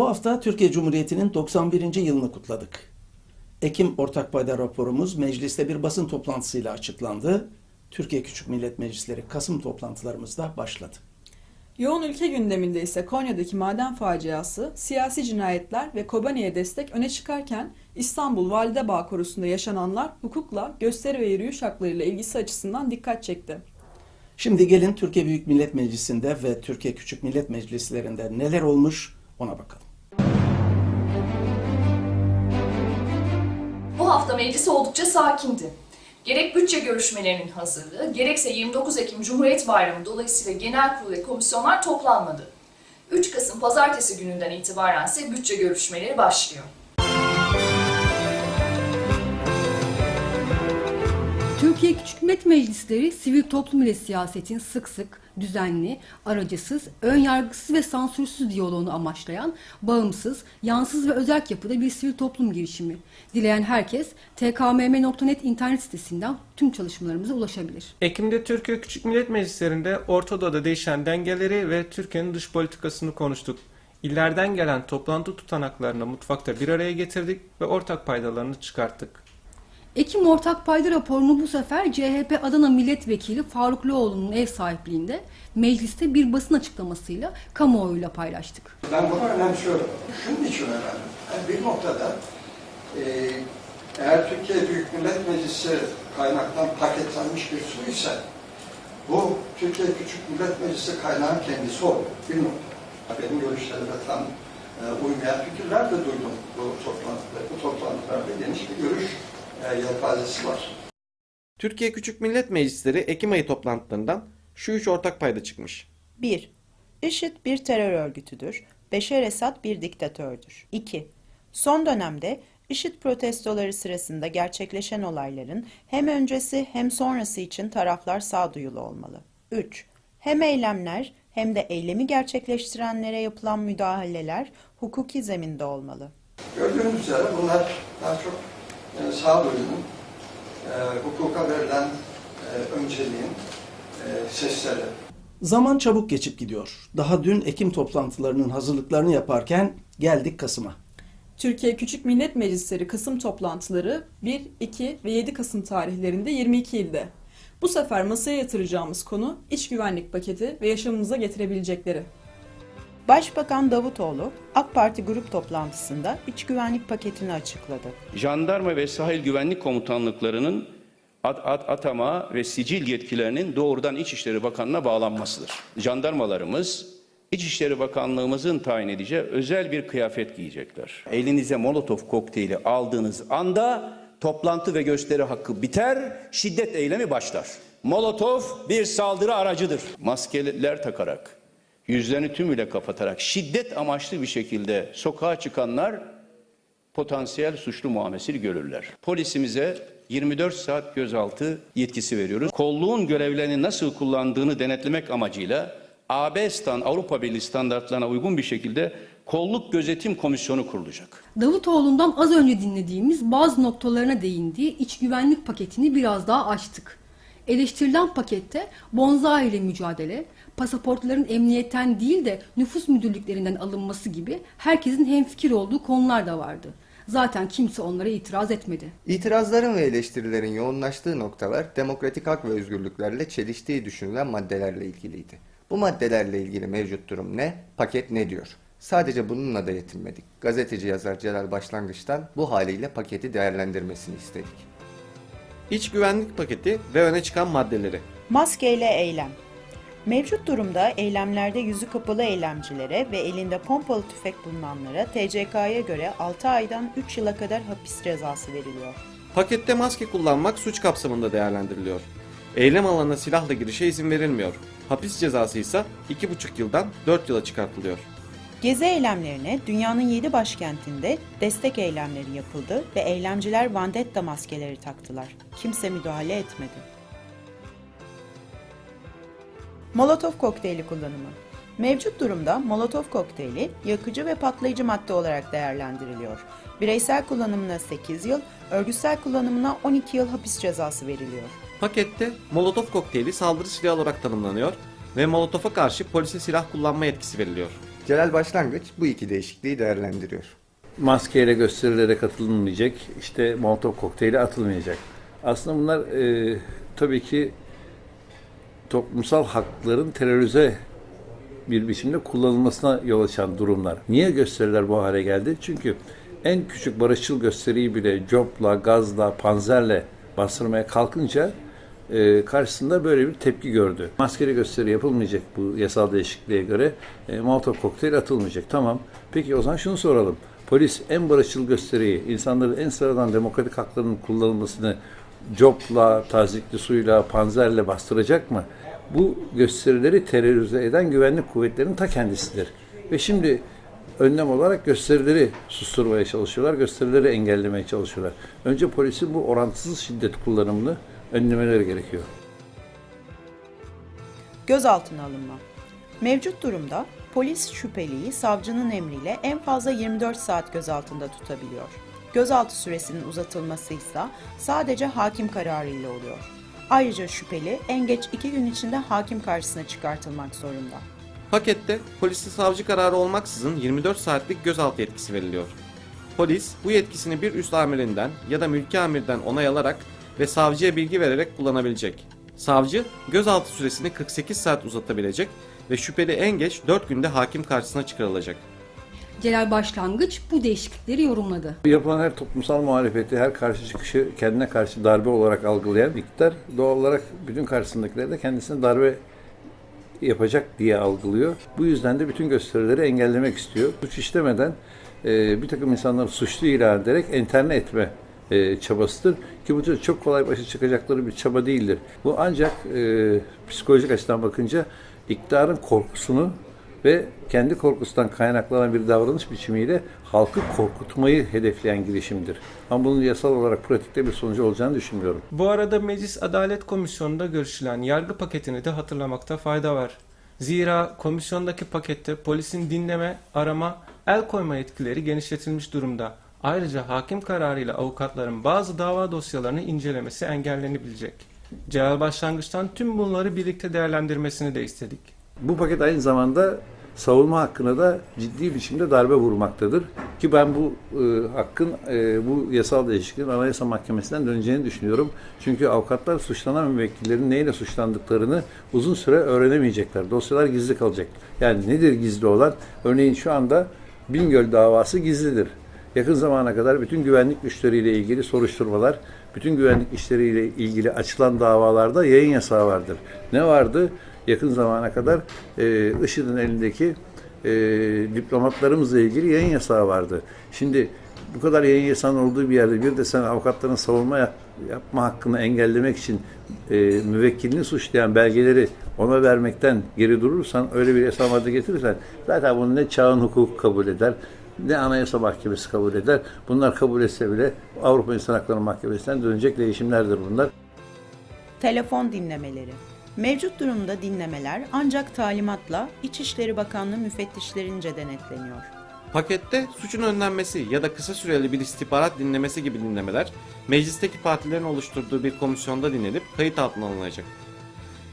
Bu hafta Türkiye Cumhuriyeti'nin 91. yılını kutladık. Ekim Ortak Payda raporumuz mecliste bir basın toplantısıyla açıklandı. Türkiye Küçük Millet Meclisleri Kasım toplantılarımız da başladı. Yoğun ülke gündeminde ise Konya'daki maden faciası, siyasi cinayetler ve Kobani'ye destek öne çıkarken İstanbul Validebağ Korusu'nda yaşananlar hukukla gösteri ve yürüyüş haklarıyla ilgisi açısından dikkat çekti. Şimdi gelin Türkiye Büyük Millet Meclisi'nde ve Türkiye Küçük Millet Meclislerinde neler olmuş ona bakalım. Bu hafta meclis oldukça sakindi. Gerek bütçe görüşmelerinin hazırlığı, gerekse 29 Ekim Cumhuriyet Bayramı dolayısıyla genel kurul ve komisyonlar toplanmadı. 3 Kasım pazartesi gününden itibaren ise bütçe görüşmeleri başlıyor. Türkiye Küçük Millet Meclisleri sivil toplum ile siyasetin sık sık, düzenli, aracısız, ön yargısız ve sansürsüz diyaloğunu amaçlayan, bağımsız, yansız ve özel yapıda bir sivil toplum girişimi. Dileyen herkes tkmm.net internet sitesinden tüm çalışmalarımıza ulaşabilir. Ekim'de Türkiye Küçük Millet Meclislerinde Orta Doğu'da değişen dengeleri ve Türkiye'nin dış politikasını konuştuk. İllerden gelen toplantı tutanaklarını mutfakta bir araya getirdik ve ortak paydalarını çıkarttık. Ekim Ortak Payda raporunu bu sefer CHP Adana Milletvekili Faruk Loğlu'nun ev sahipliğinde mecliste bir basın açıklamasıyla kamuoyuyla paylaştık. Ben bunu önemsiyorum. Şunun için önemli. Yani bir noktada e, eğer Türkiye Büyük Millet Meclisi kaynaktan paketlenmiş bir su ise bu Türkiye Küçük Millet Meclisi kaynağın kendisi olur. Bir nokta. Benim görüşlerime tam e, uymayan fikirler de duydum bu toplantıda. Bu toplantılarda geniş bir görüş yelpazesi var. Türkiye Küçük Millet Meclisleri Ekim ayı toplantılarından şu üç ortak payda çıkmış. 1. IŞİD bir terör örgütüdür. Beşer Esad bir diktatördür. 2. Son dönemde IŞİD protestoları sırasında gerçekleşen olayların hem öncesi hem sonrası için taraflar sağduyulu olmalı. 3. Hem eylemler hem de eylemi gerçekleştirenlere yapılan müdahaleler hukuki zeminde olmalı. Gördüğünüz üzere bunlar daha çok e, sağduyunun, e, hukuka verilen e, önceliğin e, sesleri. Zaman çabuk geçip gidiyor. Daha dün Ekim toplantılarının hazırlıklarını yaparken geldik Kasım'a. Türkiye Küçük Millet Meclisleri Kasım toplantıları 1, 2 ve 7 Kasım tarihlerinde 22 ilde. Bu sefer masaya yatıracağımız konu iç güvenlik paketi ve yaşamımıza getirebilecekleri. Başbakan Davutoğlu AK Parti grup toplantısında iç güvenlik paketini açıkladı. jandarma ve sahil güvenlik komutanlıklarının at, at, atama ve sicil yetkilerinin doğrudan İçişleri Bakanı'na bağlanmasıdır. Jandarmalarımız İçişleri Bakanlığımızın tayin edeceği özel bir kıyafet giyecekler. Elinize molotof kokteyli aldığınız anda toplantı ve gösteri hakkı biter, şiddet eylemi başlar. Molotof bir saldırı aracıdır. Maskeler takarak, yüzlerini tümüyle kapatarak şiddet amaçlı bir şekilde sokağa çıkanlar potansiyel suçlu muamelesi görürler. Polisimize 24 saat gözaltı yetkisi veriyoruz. Kolluğun görevlerini nasıl kullandığını denetlemek amacıyla AB stan Avrupa Birliği standartlarına uygun bir şekilde kolluk gözetim komisyonu kurulacak. Davutoğlu'ndan az önce dinlediğimiz bazı noktalarına değindiği iç güvenlik paketini biraz daha açtık. Eleştirilen pakette bonza ile mücadele, pasaportların emniyetten değil de nüfus müdürlüklerinden alınması gibi herkesin hemfikir olduğu konular da vardı. Zaten kimse onlara itiraz etmedi. İtirazların ve eleştirilerin yoğunlaştığı noktalar demokratik hak ve özgürlüklerle çeliştiği düşünülen maddelerle ilgiliydi. Bu maddelerle ilgili mevcut durum ne? Paket ne diyor? Sadece bununla da yetinmedik. Gazeteci yazar Celal başlangıçtan bu haliyle paketi değerlendirmesini istedik. İç güvenlik paketi ve öne çıkan maddeleri. Maskeyle eylem. Mevcut durumda eylemlerde yüzü kapalı eylemcilere ve elinde pompalı tüfek bulunanlara TCK'ya göre 6 aydan 3 yıla kadar hapis cezası veriliyor. Pakette maske kullanmak suç kapsamında değerlendiriliyor. Eylem alanına silahla girişe izin verilmiyor. Hapis cezası ise 2,5 yıldan 4 yıla çıkartılıyor. Gezi eylemlerine dünyanın 7 başkentinde destek eylemleri yapıldı ve eylemciler vandetta maskeleri taktılar. Kimse müdahale etmedi. Molotov kokteyli kullanımı. Mevcut durumda Molotov kokteyli yakıcı ve patlayıcı madde olarak değerlendiriliyor. Bireysel kullanımına 8 yıl, örgütsel kullanımına 12 yıl hapis cezası veriliyor. Pakette Molotov kokteyli saldırı silahı olarak tanımlanıyor ve Molotov'a karşı polise silah kullanma yetkisi veriliyor. Celal Başlangıç bu iki değişikliği değerlendiriyor. maskeyle gösterilere katılmayacak, işte molotov kokteyli atılmayacak. Aslında bunlar e, tabii ki toplumsal hakların terörize bir biçimde kullanılmasına yol açan durumlar. Niye gösteriler bu hale geldi? Çünkü en küçük barışçıl gösteriyi bile copla, gazla, panzerle bastırmaya kalkınca e, karşısında böyle bir tepki gördü. Maskeli gösteri yapılmayacak bu yasal değişikliğe göre. E, Molotov kokteyl atılmayacak. Tamam. Peki o zaman şunu soralım. Polis en barışçıl gösteriyi, insanların en sıradan demokratik haklarının kullanılmasını copla, tazikli suyla, panzerle bastıracak mı? Bu gösterileri terörize eden güvenlik kuvvetlerinin ta kendisidir. Ve şimdi önlem olarak gösterileri susturmaya çalışıyorlar, gösterileri engellemeye çalışıyorlar. Önce polisin bu orantısız şiddet kullanımını önlemeleri gerekiyor. Gözaltına alınma. Mevcut durumda polis şüpheliyi savcının emriyle en fazla 24 saat gözaltında tutabiliyor. Gözaltı süresinin uzatılması ise sadece hakim kararıyla oluyor. Ayrıca şüpheli en geç 2 gün içinde hakim karşısına çıkartılmak zorunda. Pakette polise savcı kararı olmaksızın 24 saatlik gözaltı yetkisi veriliyor. Polis bu yetkisini bir üst amirinden ya da mülki amirden onay alarak ve savcıya bilgi vererek kullanabilecek. Savcı gözaltı süresini 48 saat uzatabilecek ve şüpheli en geç 4 günde hakim karşısına çıkarılacak. Celal Başlangıç bu değişiklikleri yorumladı. Yapılan her toplumsal muhalefeti, her karşı çıkışı kendine karşı darbe olarak algılayan iktidar doğal olarak bütün karşısındakileri de kendisine darbe yapacak diye algılıyor. Bu yüzden de bütün gösterileri engellemek istiyor. Suç işlemeden e, bir takım insanları suçlu ilan ederek enterne etme e, çabasıdır. Ki bu çok kolay başa çıkacakları bir çaba değildir. Bu ancak e, psikolojik açıdan bakınca iktidarın korkusunu ve kendi korkusundan kaynaklanan bir davranış biçimiyle halkı korkutmayı hedefleyen girişimdir. Ama bunun yasal olarak pratikte bir sonucu olacağını düşünmüyorum. Bu arada Meclis Adalet Komisyonu'nda görüşülen yargı paketini de hatırlamakta fayda var. Zira komisyondaki pakette polisin dinleme, arama, el koyma yetkileri genişletilmiş durumda. Ayrıca hakim kararıyla avukatların bazı dava dosyalarını incelemesi engellenebilecek. Celal Başlangıç'tan tüm bunları birlikte değerlendirmesini de istedik. Bu paket aynı zamanda savunma hakkına da ciddi biçimde darbe vurmaktadır. Ki ben bu e, hakkın e, bu yasal değişikliğin Anayasa Mahkemesi'nden döneceğini düşünüyorum. Çünkü avukatlar suçlanan müvekkillerin neyle suçlandıklarını uzun süre öğrenemeyecekler. Dosyalar gizli kalacak. Yani nedir gizli olan? Örneğin şu anda Bingöl davası gizlidir. Yakın zamana kadar bütün güvenlik güçleriyle ilgili soruşturmalar, bütün güvenlik işleriyle ilgili açılan davalarda yayın yasağı vardır. Ne vardı? Yakın zamana kadar e, IŞİD'in elindeki e, diplomatlarımızla ilgili yayın yasağı vardı. Şimdi bu kadar yayın yasağının olduğu bir yerde bir de sen avukatların savunma yap- yapma hakkını engellemek için e, müvekkilini suçlayan belgeleri ona vermekten geri durursan, öyle bir yasa madde getirirsen zaten bunu ne çağın hukuku kabul eder, ne Anayasa Mahkemesi kabul eder. Bunlar kabul etse bile Avrupa İnsan Hakları Mahkemesi'nden dönecek değişimlerdir bunlar. Telefon dinlemeleri. Mevcut durumda dinlemeler ancak talimatla İçişleri Bakanlığı müfettişlerince denetleniyor. Pakette suçun önlenmesi ya da kısa süreli bir istihbarat dinlemesi gibi dinlemeler meclisteki partilerin oluşturduğu bir komisyonda dinlenip kayıt altına alınacak.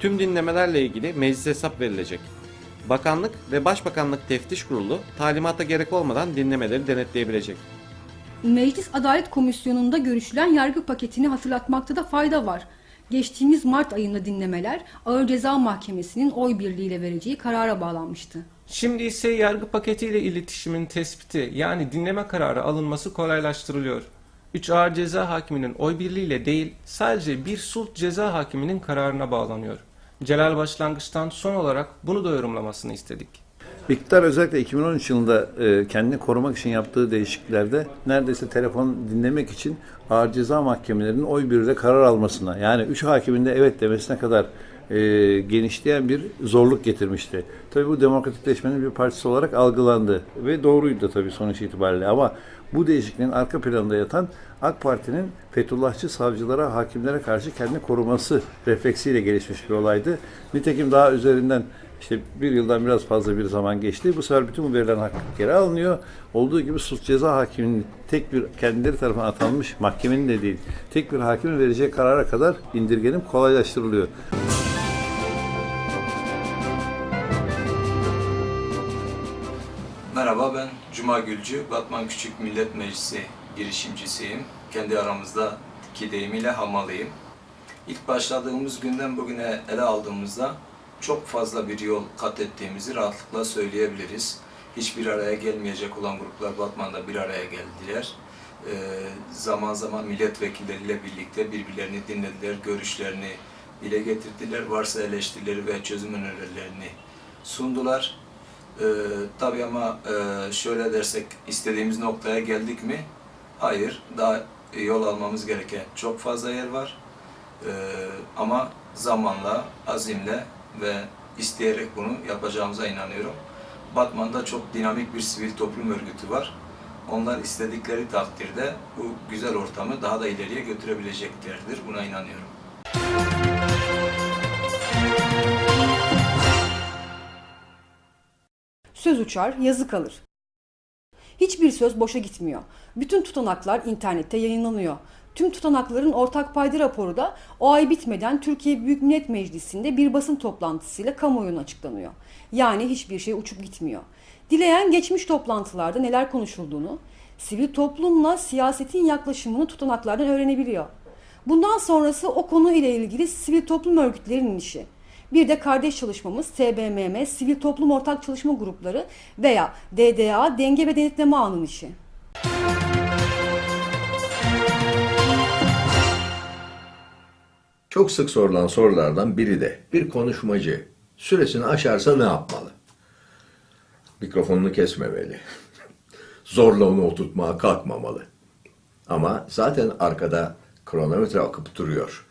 Tüm dinlemelerle ilgili meclise hesap verilecek. Bakanlık ve Başbakanlık Teftiş Kurulu talimata gerek olmadan dinlemeleri denetleyebilecek. Meclis Adalet Komisyonu'nda görüşülen yargı paketini hatırlatmakta da fayda var. Geçtiğimiz Mart ayında dinlemeler Ağır Ceza Mahkemesi'nin oy birliğiyle vereceği karara bağlanmıştı. Şimdi ise yargı paketiyle iletişimin tespiti yani dinleme kararı alınması kolaylaştırılıyor. 3 ağır ceza hakiminin oy birliğiyle değil sadece bir sulh ceza hakiminin kararına bağlanıyor. Celal Başlangıç'tan son olarak bunu da yorumlamasını istedik. İktidar özellikle 2013 yılında e, kendini korumak için yaptığı değişikliklerde neredeyse telefon dinlemek için ağır ceza mahkemelerinin oy birliğiyle karar almasına yani 3 hakimin de evet demesine kadar e, genişleyen bir zorluk getirmişti. Tabii bu demokratikleşmenin bir parçası olarak algılandı ve doğruydu da tabii sonuç itibariyle ama bu değişikliğin arka planında yatan AK Parti'nin Fethullahçı savcılara, hakimlere karşı kendini koruması refleksiyle gelişmiş bir olaydı. Nitekim daha üzerinden işte bir yıldan biraz fazla bir zaman geçti. Bu sefer bütün bu verilen hak geri alınıyor. Olduğu gibi suç ceza hakiminin tek bir kendileri tarafından atanmış mahkemenin de değil, tek bir hakimin vereceği karara kadar indirgenim kolaylaştırılıyor. Cuma Gülcü, Batman Küçük Millet Meclisi girişimcisiyim. Kendi aramızdaki deyimiyle hamalıyım. İlk başladığımız günden bugüne ele aldığımızda çok fazla bir yol kat ettiğimizi rahatlıkla söyleyebiliriz. Hiçbir araya gelmeyecek olan gruplar Batman'da bir araya geldiler. Ee, zaman zaman milletvekilleriyle birlikte birbirlerini dinlediler, görüşlerini dile getirdiler, varsa eleştirileri ve çözüm önerilerini sundular. Ee, tabii ama e, şöyle dersek istediğimiz noktaya geldik mi? Hayır, daha yol almamız gereken çok fazla yer var. Ee, ama zamanla, azimle ve isteyerek bunu yapacağımıza inanıyorum. Batman'da çok dinamik bir sivil toplum örgütü var. Onlar istedikleri takdirde bu güzel ortamı daha da ileriye götürebileceklerdir. Buna inanıyorum. Söz uçar, yazı kalır. Hiçbir söz boşa gitmiyor. Bütün tutanaklar internette yayınlanıyor. Tüm tutanakların ortak payda raporu da o ay bitmeden Türkiye Büyük Millet Meclisi'nde bir basın toplantısıyla kamuoyuna açıklanıyor. Yani hiçbir şey uçup gitmiyor. Dileyen geçmiş toplantılarda neler konuşulduğunu, sivil toplumla siyasetin yaklaşımını tutanaklardan öğrenebiliyor. Bundan sonrası o konu ile ilgili sivil toplum örgütlerinin işi. Bir de kardeş çalışmamız SBMM, Sivil Toplum Ortak Çalışma Grupları veya DDA, Denge ve Denetleme Ağı'nın işi. Çok sık sorulan sorulardan biri de bir konuşmacı süresini aşarsa ne yapmalı? Mikrofonunu kesmemeli. Zorla onu oturtmaya kalkmamalı. Ama zaten arkada kronometre akıp duruyor.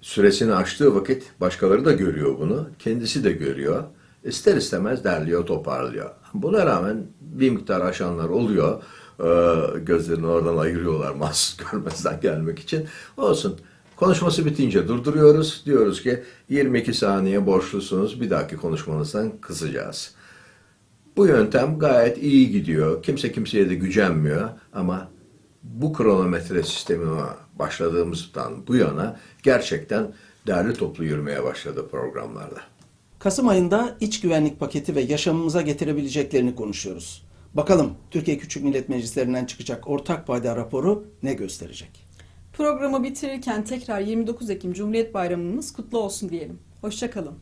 Süresini aştığı vakit başkaları da görüyor bunu. Kendisi de görüyor. İster istemez derliyor, toparlıyor. Buna rağmen bir miktar aşanlar oluyor. Ee, gözlerini oradan ayırıyorlar mahsus görmezden gelmek için. Olsun. Konuşması bitince durduruyoruz. Diyoruz ki 22 saniye borçlusunuz. Bir dahaki konuşmanızdan kısacağız. Bu yöntem gayet iyi gidiyor. Kimse kimseye de gücenmiyor ama bu kronometre sistemine başladığımızdan bu yana gerçekten derli toplu yürümeye başladı programlarda. Kasım ayında iç güvenlik paketi ve yaşamımıza getirebileceklerini konuşuyoruz. Bakalım Türkiye Küçük Millet Meclislerinden çıkacak ortak payda raporu ne gösterecek? Programı bitirirken tekrar 29 Ekim Cumhuriyet Bayramımız kutlu olsun diyelim. Hoşçakalın.